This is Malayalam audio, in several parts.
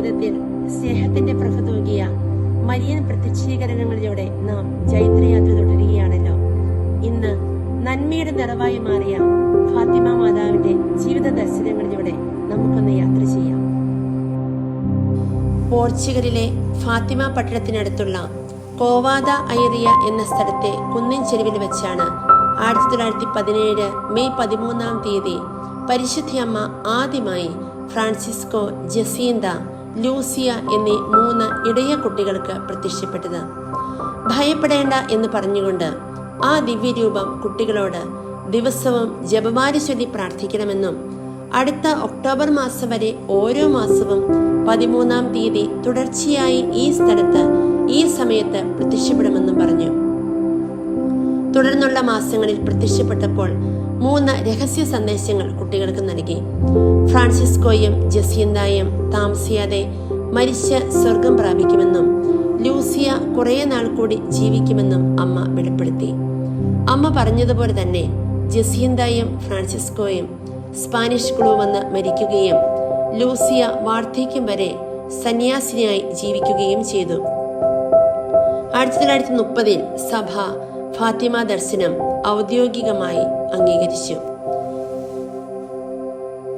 ജീവിതത്തിൽ സ്നേഹത്തിന്റെ പ്രഭ തൂകിയ മരിയൻ പ്രത്യക്ഷീകരണങ്ങളിലൂടെ നാം ചൈത്രയാത്ര തുടരുകയാണല്ലോ. ഇന്ന് നന്മയുടെ നിറവായി മാറിയ ഫാത്തിമ മാതാവിന്റെ ജീവിത ദർശനങ്ങളിലൂടെ നമുക്കൊന്ന് യാത്ര ചെയ്യാം. പോർച്ചുഗലിലെ ഫാത്തിമ പട്ടണത്തിനടുത്തുള്ള കോവാദ ഐറിയ എന്ന സ്ഥലത്തെ കുന്നിൻ ചെരുവിൽ വെച്ചാണ് ആയിരത്തി തൊള്ളായിരത്തി പതിനേഴ് മെയ് പതിമൂന്നാം തീയതി പരിശുദ്ധിയമ്മ ആദ്യമായി ഫ്രാൻസിസ്കോ ജസീന്ത ലൂസിയ എന്നീ മൂന്ന് ഇടയ കുട്ടികൾക്ക് പ്രത്യക്ഷപ്പെട്ടത്. ഭയപ്പെടേണ്ട എന്ന് പറഞ്ഞുകൊണ്ട് ആ ദിവ്യരൂപം കുട്ടികളോട് ദിവസവും ജപമാരി ചൊല്ലി പ്രാർത്ഥിക്കണമെന്നും അടുത്ത ഒക്ടോബർ മാസം വരെ ഓരോ മാസവും പതിമൂന്നാം തീയതി തുടർച്ചയായി ഈ സ്ഥലത്ത് ഈ സമയത്ത് പ്രത്യക്ഷപ്പെടുമെന്നും പറഞ്ഞു. തുടർന്നുള്ള മാസങ്ങളിൽ പ്രത്യക്ഷപ്പെട്ടപ്പോൾ മൂന്ന് രഹസ്യ സന്ദേശങ്ങൾ കുട്ടികൾക്ക് നൽകി. ഫ്രാൻസിസ്കോയും ജസിയന്തായും താമസിയാതെ മരിച്ച സ്വർഗം പ്രാപിക്കുമെന്നും ലൂസിയ കുറേ നാൾ കൂടി ജീവിക്കുമെന്നും അമ്മ വെളിപ്പെടുത്തി. അമ്മ പറഞ്ഞതുപോലെ തന്നെ ജസിയന്തായും ഫ്രാൻസിസ്കോയും സ്പാനിഷ് ക്ലൂ വന്ന് മരിക്കുകയും ലൂസിയ വാർദ്ധക്യം വരെ സന്യാസിനിയായി ജീവിക്കുകയും ചെയ്തു. ആയിരത്തി തൊള്ളായിരത്തി മുപ്പതിൽ സഭ ഫാത്തിമ ദർശനം ഔദ്യോഗികമായി അംഗീകരിച്ചു.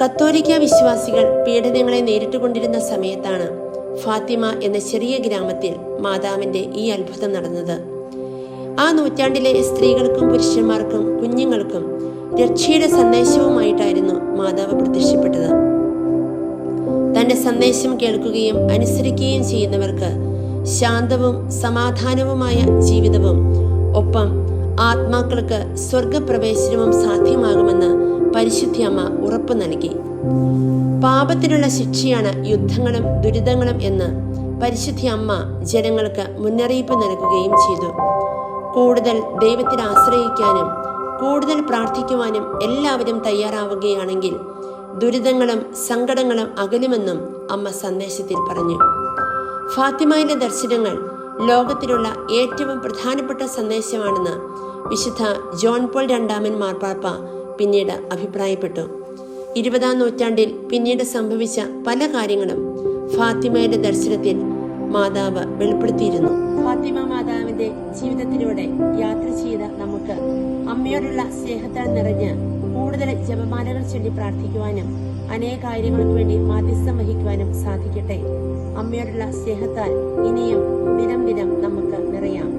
കത്തോലിക്ക വിശ്വാസികൾ പീഡനങ്ങളെ നേരിട്ടുകൊണ്ടിരുന്ന സമയത്താണ് ഫാത്തിമ എന്ന ചെറിയ ഗ്രാമത്തിൽ മാതാവിന്റെ ഈ അത്ഭുതം നടന്നത്. ആ നൂറ്റാണ്ടിലെ സ്ത്രീകൾക്കും പുരുഷന്മാർക്കും കുഞ്ഞുങ്ങൾക്കും രക്ഷയുടെ സന്ദേശവുമായിട്ടായിരുന്നു മാതാവ് പ്രത്യക്ഷപ്പെട്ടത്. തന്റെ സന്ദേശം കേൾക്കുകയും അനുസരിക്കുകയും ചെയ്യുന്നവർക്ക് ശാന്തവും സമാധാനവുമായ ജീവിതവും ഒപ്പം ആത്മാക്കൾക്ക് സ്വർഗപ്രവേശനവും സാധ്യമാകുമെന്ന് പരിശുദ്ധിയമ്മ ഉറപ്പു നൽകി. പാപത്തിനുള്ള ശിക്ഷയാണ് യുദ്ധങ്ങളും ദുരിതങ്ങളും എന്ന് പരിശുദ്ധി അമ്മ ജനങ്ങൾക്ക് മുന്നറിയിപ്പ് നൽകുകയും ചെയ്തു. കൂടുതൽ ദൈവത്തിൽ ആശ്രയിക്കാനും കൂടുതൽ പ്രാർത്ഥിക്കുവാനും എല്ലാവരും തയ്യാറാവുകയാണെങ്കിൽ ദുരിതങ്ങളും സങ്കടങ്ങളും അകലുമെന്നും അമ്മ സന്ദേശത്തിൽ പറഞ്ഞു. ഫാത്തിമയിലെ ദർശനങ്ങൾ ലോകത്തിലുള്ള ഏറ്റവും പ്രധാനപ്പെട്ട സന്ദേശമാണെന്ന് വിശുദ്ധ ജോൺ പോൾ രണ്ടാമൻ മാർപ്പാപ്പ പിന്നീട് അഭിപ്രായപ്പെട്ടു. ഇരുപതാം നൂറ്റാണ്ടിൽ പിന്നീട് സംഭവിച്ച പല കാര്യങ്ങളും ഫാത്തിമയുടെ ദർശനത്തിൽ മാതാവ് വെളിപ്പെടുത്തിയിരുന്നു. ഫാത്തിമ മാതാവിന്റെ ജീവിതത്തിലൂടെ യാത്ര ചെയ്ത നമുക്ക് അമ്മയോടുള്ള സ്നേഹത്താൽ നിറഞ്ഞ് കൂടുതൽ ജപമാലകൾ ചൊല്ലി പ്രാർത്ഥിക്കുവാനും അനേക കാര്യങ്ങൾക്ക് വേണ്ടി മാധ്യസ്ഥം വഹിക്കുവാനും സാധിക്കട്ടെ. അമ്മയോടുള്ള സ്നേഹത്താൽ ഇനിയും ദിനം ദിനം നമുക്ക് നിറയാം.